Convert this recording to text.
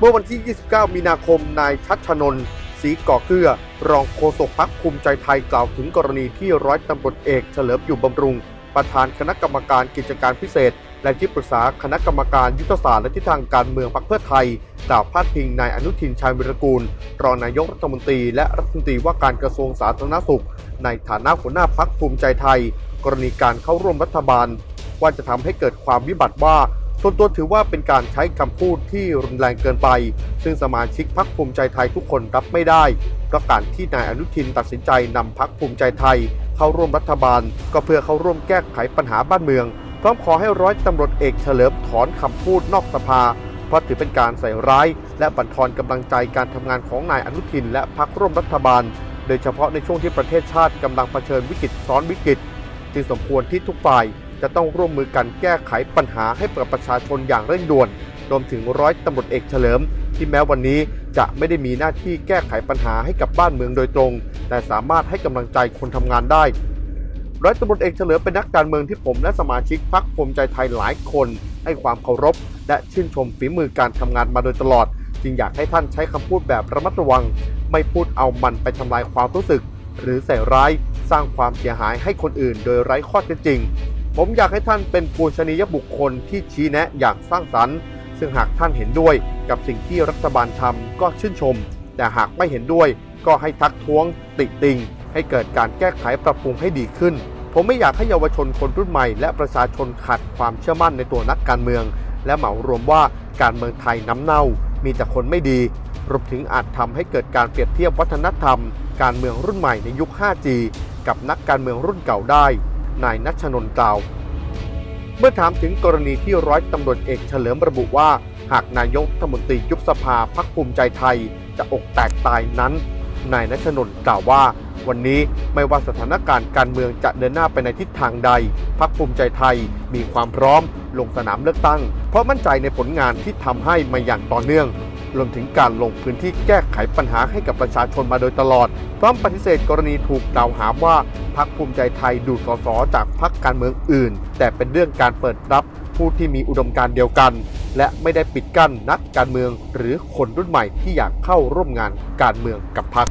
เมื่อวันที่ 29 มีนาคม นายชัชนน์ศรีก่อเกลือรองโฆษกพักภูมิใจไทยกล่าวถึงกรณีที่ร้อยตำรวจเอกเฉลิมอยู่บำรุง ประธานคณะกรรมการกิจการพิเศษ และที่ปรึกษาคณะกรรมการยุทธศาสตร์และทิศทางการเมืองพรรคเพื่อไทย กล่าวพาดพิงนายอนุทินชาญวิรกูล รองนายกรัฐมนตรีและรัฐมนตรีว่าการกระทรวงสาธารณสุข ในฐานะหัวหน้าพักภูมิใจไทย กรณีการเข้าร่วมรัฐบาล ว่าจะทำให้เกิดความวิบัติว่า ส่วนตัวถือว่าเป็นการใช้คำพูดที่รุนแรงเกินไป ซึ่งสมาชิกพักภูมิใจไทยทุกคนรับไม่ได้เพราะการที่นายอนุทินตัดสินใจนำพักภูมิใจไทย เข้าร่วมรัฐบาล ก็เพื่อเข้าร่วมแก้ไขปัญหาบ้านเมืองพร้อมขอให้ร้อยตำรวจเอกเฉลิมถอนคำพูดนอกสภาเพราะถือเป็นการใส่ร้าย และบั่นทอนกำลังใจการทำงานของนายอนุทิน และพักร่วมรัฐบาล โดยเฉพาะในช่วงที่ประเทศชาติกำลังเผชิญวิกฤตซ้อนวิกฤต จึงสมควรที่ทุกฝ่าย จะต้องร่วมมือกันแก้ไขปัญหาให้กับประชาชนอย่างเร่งด่วน รวมถึงร้อยตำรวจเอกเฉลิม ที่แม้วันนี้จะไม่ได้มีหน้าที่แก้ไขปัญหาให้กับบ้านเมืองโดยตรง แต่สามารถให้กำลังใจคนทำงานได้ ร้อยตำรวจเอกเฉลิมเป็นนักการเมืองที่ผมและสมาชิกพรรคภูมิใจไทยหลายคน ให้ความเคารพ และชื่นชมฝีมือการทำงานมาโดยตลอด จึงอยากให้ท่านใช้คำพูดแบบระมัดระวัง ไม่พูดเอามันไปทำลายความรู้สึก หรือใส่ร้ายสร้างความเสียหายให้คนอื่นโดยไร้ข้อเท็จจริง ผมอยากให้ท่านเป็นปูชนียบุคคลที่ชี้แนะอย่างสร้างสรรค์ ซึ่งหากท่านเห็นด้วยกับสิ่งที่รัฐบาลทำก็ชื่นชม แต่หากไม่เห็นด้วยก็ให้ทักท้วง ติติง ให้เกิดการแก้ไขปรับปรุงให้ดีขึ้น ผมไม่อยากให้เยาวชนคนรุ่นใหม่ และประชาชนขาดความเชื่อมั่นในตัวนักการเมือง และเหมารวมว่าการเมืองไทยน้ำเน่า มีแต่คนไม่ดีรวมถึงอาจทำให้เกิดการเปรียบเทียบวัฒนธรรม การเมืองรุ่นใหม่ในยุค 5G กับนักการเมืองรุ่นเก่าได้ นายนัชนนท์กล่าว เมื่อถามถึงกรณีที่ร้อยตำรวจเอกเฉลิมระบุว่า หากนายกรัฐมนตรียุบสภาพักภูมิใจไทยจะอกแตกตายนั้น นายนัชนนท์กล่าวว่า วันนี้ไม่ว่าสถานการณ์การเมืองจะเดินหน้าไปในทิศทางใดพักภูมิใจไทยมีความพร้อม ลงสนามเลือกตั้ง เพราะมั่นใจในผลงานที่ทำให้มาอย่างต่อเนื่องรวมถึงการลงพื้นที่แก้ไขปัญหาให้กับประชาชนมาโดยตลอดพร้อมปฏิเสธกรณีถูกกล่าวหาว่า พักภูมิใจไทยดูดสสจากพักการเมืองอื่น แต่เป็นเรื่องการเปิดรับผู้ที่มีอุดมการณ์เดียวกัน และไม่ได้ปิดกั้นนักการเมืองหรือคนรุ่นใหม่ที่อยากเข้าร่วมงานการเมืองกับพัก